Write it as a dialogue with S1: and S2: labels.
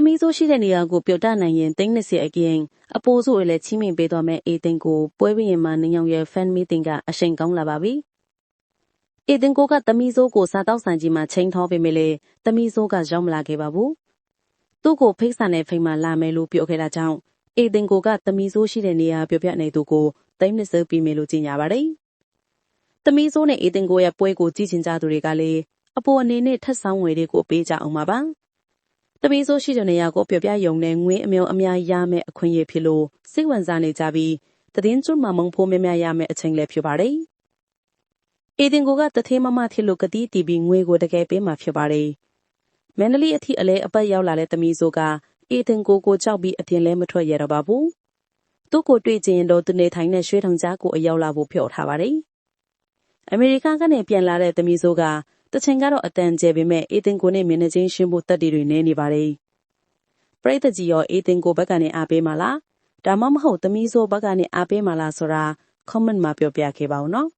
S1: သမီးဆိုးရှိတဲ့နေရာကိုပြုတ်တနိုင်ရင်သိန်း20အပြင်အပိုးစုတွေလည်းချီးမြှင့်ပေးသွားမယ်အေတင်ကိုပွဲပရင်မှာနင်းရောင်ရဲ့ fan meeting ကအရှိန်ကောင်းလာပါပြီအေတင်ကိုကသမီးဆိုးကိုစားတော့ဆိုင်ကြီးမှာချိန်ထောပေးမိလေသမီးဆိုးကရောက်မလာခဲ့ပါဘူးသူ့ကိုဖိတ်ဆန်တဲ့ဖိတ်မှလာမယ်လို့ပြောခဲ့တာကြောင့်အေတင်ကိုကသမီးဆိုးရှိတဲ့နေရာပြောပြနေသူကိုသိန်း20ပြီးမယ်လို့ကြေညာပါတယ်သမီးဆိုးနဲ့အေတင်ကိုရဲ့ပွဲကိုကြည့်ချင်ကြသူတွေကလည်းအပေါ်အနေနဲ့ထက်ဆောင်ငွေတွေကိုပေးကြအောင်ပါပါ။ သမီးဆိုးရှိတဲ့နေရာကိုပြောပြယုံနဲ့ငွေအမျိုးအများရမယ်အခွင့်အရေးဖြစ်လို့စိတ်ဝင်စားနေကြပြီးသတင်းကျွတ်မှမုံဖိုးများများရမယ်အချိန်လည်းဖြစ်ပါတယ်။အေတင်ကိုကတသေးမမဖြစ်လို့ကတိတီးပြီးငွေကိုတကယ်ပေးမှဖြစ်ပါတယ်။မန္တလေးအထိအလဲအပတ်ရောက်လာတဲ့သမီးဆိုးကအေတင်ကိုကိုကြောက်ပြီးအပြင်လဲမထွက်ရတော့ပါဘူး။သူ့ကိုတွေ့ချင်တော့သူနေထိုင်တဲ့ရွှေထောင်ကြားကိုအရောက်လာဖို့ပြောထားပါတယ်။အမေရိကန်ကနေပြန်လာတဲ့သမီးဆိုးက တချိန်ကတော့အတန်ကျဲပေမဲ့အေတင်ကိုနဲ့မျက်နှာချင်းရှင်းဖို့တက်တီတွေနေနေပါတယ်။ပရိသတ်ကြီးရောအေတင်ကိုဘက်ကနေအားပေးမလားဒါမှမဟုတ်သမီးဆိုးဘက်ကနေအားပေးမလားဆိုတာ comment မှာပြောပြခဲ့ပါဦးနော်။